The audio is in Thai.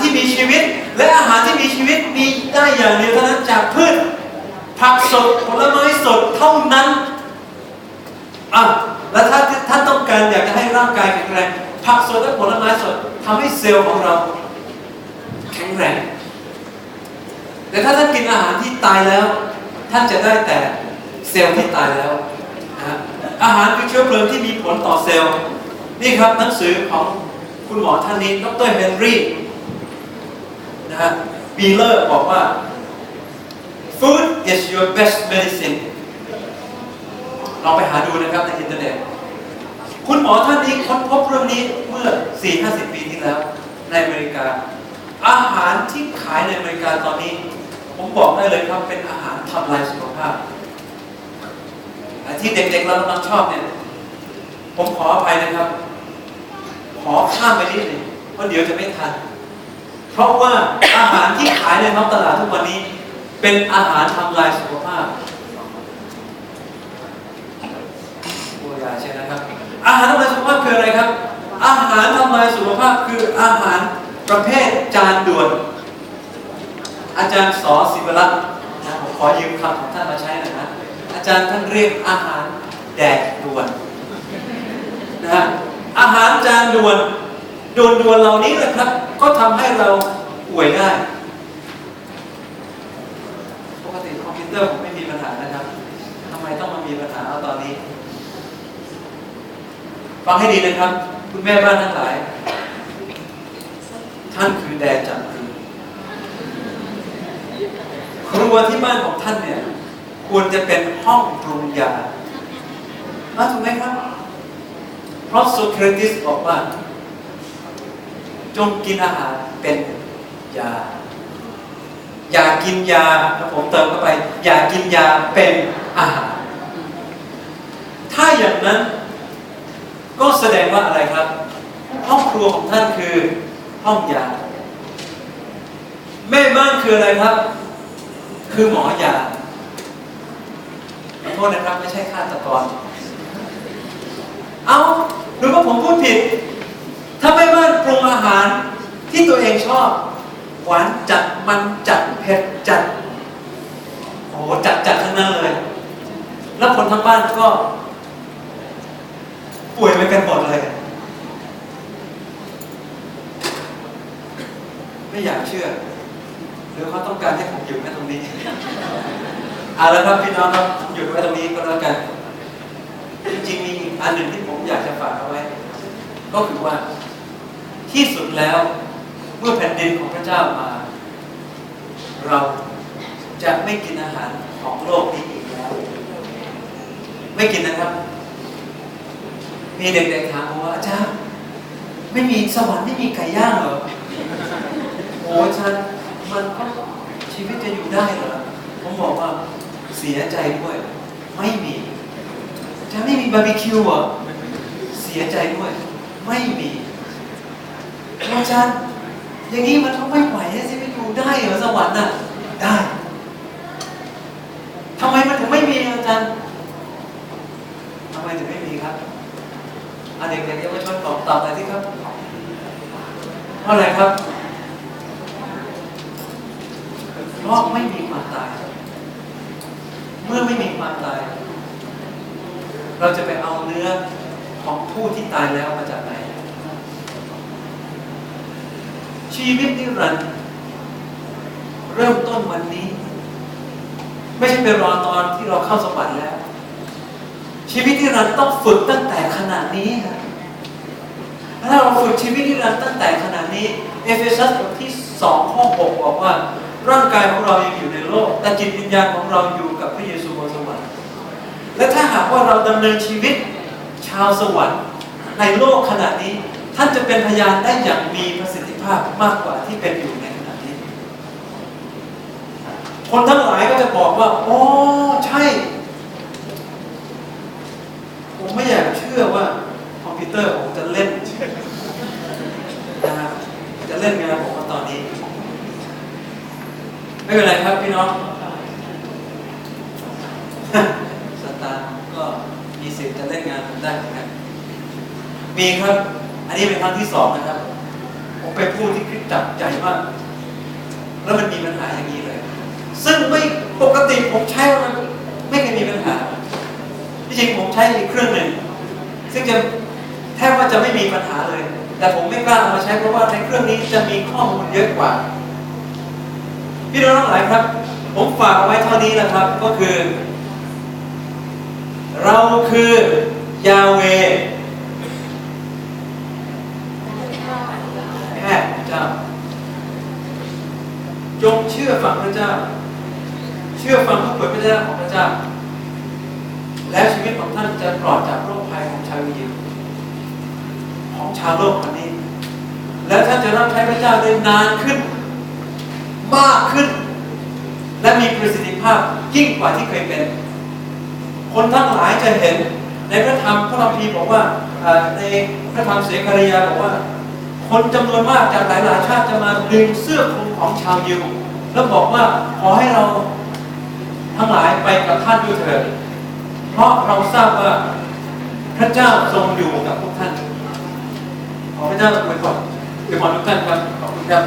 ที่มีชีวิต และอาหารที่มีชีวิตมีได้อย่างเดียวเท่านั้นจากพืชผักสดผลไม้สดเท่านั้นอะแล้วถ้าท่านต้องการอยากจะให้ร่างกายแข็งแรงผักสดและผลไม้สดทำให้เซลล์ของเรา แข็งแรง แต่ถ้าท่านกินอาหารที่ตายแล้ว ท่านจะได้แต่เซลล์ที่ตายแล้วนะอาหารเป็นเชื้อเพลิงที่มีผลต่อเซลล์ นี่ครับหนังสือของคุณหมอท่านนี้ดรเฮนรี่ นะฮะบีเลอร์บอกว่า food is your best medicine ลองไปหาดูนะครับในอินเทอร์เน็ต คุณหมอท่านนี้ค้นพบเรื่องนี้เมื่อ 4-50 ปีที่แล้ว ในอเมริกา อาหารที่ขายในอเมริกาตอนนี้ ผมบอกได้เลยครับ เป็นอาหารทำลายสุขภาพ ที่เด็กๆเรากำลังชอบเนี่ย ผมขออภัยนะครับ ขอข้ามไปนิดหนึงเพราะเดี๋ยวจะไม่ทัน เพราะว่าอาหารที่ขายในท้องตลาดทุกวันนี้ เป็นอาหารทำลายสุขภาพตัวยาใช่นะครับ อาหารทำลายสุขภาพคืออะไรครับ อาหารทำลายสุขภาพคืออาหารประเภทจานด่วน อาจารย์สอศิวรัตน์นะผมขอยืมคำของท่านมาใช้หน่อยนะอาจารย์ท่านเรียกอาหารแดกด่วนนะฮะอาหารจานด่วนด่วนด่วนๆเหล่านี้นะครับ ก็ทำให้เรา ป่วยได้ปกติคอมพิวเตอร์ผมไม่มีปัญหานะครับทำไมต้องมามีปัญหาเอาตอนนี้ ฟังให้ดีนะครับ คุณแม่บ้านทั้งหลาย ท่านคือแดนจังคือครัวที่บ้านของท่านเนี่ย ควรจะเป็นห้องปรุงยามาถูกไหมครับ เพราะโซเครติสบอกว่า จงกินอาหารเป็น ยา อย่ากินยาแล้วผมเติมเข้าไป อย่ากินยาเป็นอาหาร ถ้าอย่างนั้น ก็แสดงว่าอะไรครับ ห้องครัวของท่านคือห้องยา แม่บ้านคืออะไรครับ คือหมอยาขอโทษนะครับไม่ใช่ฆาตกร เอาหรือว่าผมพูดผิด ถ้าแม่บ้านปรุงอาหารที่ตัวเองชอบ หวานจัดมันจัดเผ็ดจัดโอ้โหจัดจัดทั้งนั้นเลย แล้วคนทั้งบ้านก็ ป่วยไปกันหมดเลย ไม่อยากเชื่อหรือเขาต้องการให้ผมหยุดไว้ตรงนี้เอาละครับพี่น้องครับหยุดไว้ตรงนี้ก็แล้วกัน จริงๆมีอันหนึ่งที่ผมอยากจะฝากเอาไว้ ก็คือว่าที่สุดแล้ว มื่อแผ่นดินของพระเจ้ามา เราจะไม่กินอาหารของโลกนี้อีกแล้ว ไม่กินนะครับ มีเด็กๆถามผมว่าอาจารย์ไม่มีสวรรค์ไม่มีไก่ย่างเหรอโอ้อาจารย์มันก็ชีวิตจะอยู่ได้เหรอผมบอกว่าเสียใจด้วยไม่มีจารย์ไม่มีบาร์บีคิวเหรอเสียใจด้วย ไม่มีอาจารย์ อย่างนี้มันก็ไม่ไหวสิไปอยู่ได้เหรอสวรรค์น่ะได้ทำไมมันถึงไม่มีอาจารย์ทำไมถึงไม่มีครับอันเด็กๆเยาวชนตอบตอบหน่อยสิครับเพราะอะไรครับเพราะไม่มีความตาย เมื่อไม่มีความตาย เราจะไปเอาเนื้อของผู้ที่ตายแล้วมาจากไหน ชีวิตนิรันดร์เริ่มต้นวันนี้ ไม่ใช่ไปรอตอนที่เราเข้าสวรรค์แล้ว ชีวิตนิรันดร์ต้องฝึกตั้งแต่ขณะนี้ครับถ้าเราฝึกชีวิตนิรันดร์ตั้งแต่ขณะนี้เอเฟซัสบทที่2ข้อ6บอกว่า ร่างกายของเรายังอยู่ในโลก แต่จิตวิญญาณของเราอยู่กับพระเยซูบนสวรรค์และถ้าหากว่าเราดำเนินชีวิตชาวสวรรค์ในโลกขณะนี้ ท่านจะเป็นพยานได้อย่างมีประสิทธิภาพมากกว่าที่เป็นอยู่ในขณะนี้ คนทั้งหลายก็จะบอกว่าโอ้ใช่ ผมไม่อยากเชื่อว่าคอมพิวเตอร์ผมจะเล่นนะจะเล่นงานผมตอนนี้ ไม่เป็นไรครับพี่น้องสตาร์ก็มีสิทธิ์จะเล่นงานผมได้เหมือนกันมีครับ นนี้เป็นครั้งที่สองนะครับ ผมเป็นผู้ที่คริสตจักรใหญ่มากแล้วมันมีปัญหาอย่างนี้เลย ซึ่งไม่ปกติผมใช้มันไม่เคยมีปัญหา ที่จริงผมใช้อีกเครื่องหนึ่งซึ่งจะแทบว่าจะไม่มีปัญหาเลย แต่ผมไม่กล้ามาใช้เพราะว่าในเครื่องนี้จะมีข้อมูลเยอะกว่า พี่น้องทั้งหลายครับ ผมฝากเอาไว้เท่านี้นะครับ ก็คือ เราคือยาเวแพทย์ของเจ้า จงเชื่อฟังพระเจ้า เชื่อฟังพระเผยพระเจ้าของพระเจ้า และชีวิตของท่านจะปลอดจากโรคภัยของชาวยิปต์ของชาวโลกคนนี้ และท่านจะรับใช้พระเจ้าได้นานขึ้น มากขึ้น และมีประสิทธิภาพยิ่งกว่าที่เคยเป็น คนทั้งหลายจะเห็นในพระธรรมพระคัมภีร์บอกว่าในพระธรรมเสกริยาบอกว่า คนจำนวนมากจากหลายๆชาติจะมาดึงเสื้อคลุมของชาวยิว แล้วบอกว่าขอให้เราทั้งหลายไปกับท่านด้วยเถิดเพราะเราทราบว่าพระเจ้าทรงอยู่กับพวกท่าน ขอพระเจ้าอวยพรอวยพรทุกท่านครับ ขอบคุณครับ